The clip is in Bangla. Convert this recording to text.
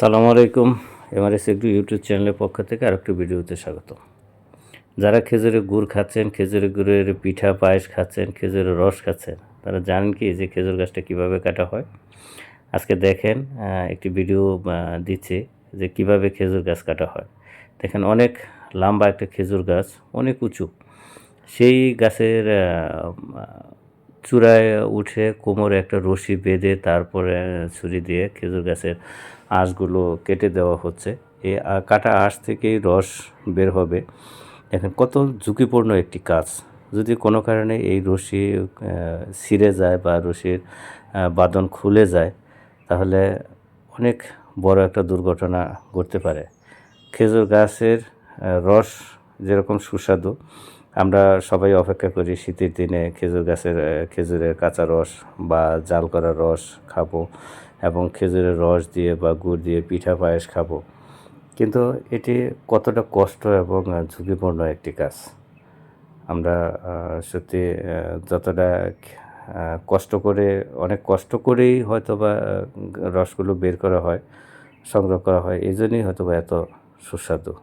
সালামু আলাইকুম, এমআরএস একটু ইউটিউব চ্যানেলের পক্ষ থেকে আরেকটি ভিডিওতে স্বাগত যারা খেজুরের গুড় খাচ্ছেন খেজুরের গুড়ের পিঠা, পায়েস খাচ্ছেন, খেজুরের রস খাচ্ছেন, তারা জানেন কি যে খেজুর গাছটা কীভাবে কাটা হয়? আজকে দেখেন একটি ভিডিও দিচ্ছে যে কীভাবে খেজুর গাছ কাটা হয়। দেখেন অনেক লম্বা একটা খেজুর গাছ, অনেক উঁচু। সেই গাছের চূড়ায় উঠে কোমরে একটা রশি বেঁধে তারপরে ছুরি দিয়ে খেজুর গাছের আঁশগুলো কেটে দেওয়া হচ্ছে। এই কাটা আঁশ থেকেই রস বের হবে। এখন কত ঝুঁকিপূর্ণ একটি কাজ। যদি কোনো কারণে এই রশি ছিঁড়ে যায় বা রশির বাঁধন খুলে যায়, তাহলে অনেক বড় একটা দুর্ঘটনা ঘটতে পারে। খেজুর গাছের রস যেরকম সুস্বাদু। আমরা সবাই অপেক্ষা করি শীতের দিনে খেজুর গাছের খেজুরের কাঁচা রস বা জাল করা রস খাব এবং খেজুরের রস দিয়ে বা গুড় দিয়ে পিঠা পায়েস খাব। কিন্তু এটি কতটা কষ্ট এবং ঝুঁকিপূর্ণ একটি কাজ। আমরা সত্যি যতটা কষ্ট করে, অনেক কষ্ট করেই হয়তো বা রসগুলো বের করা হয়, সংগ্রহ করা হয়, এই জন্যই হয়তো বা এত সুস্বাদু।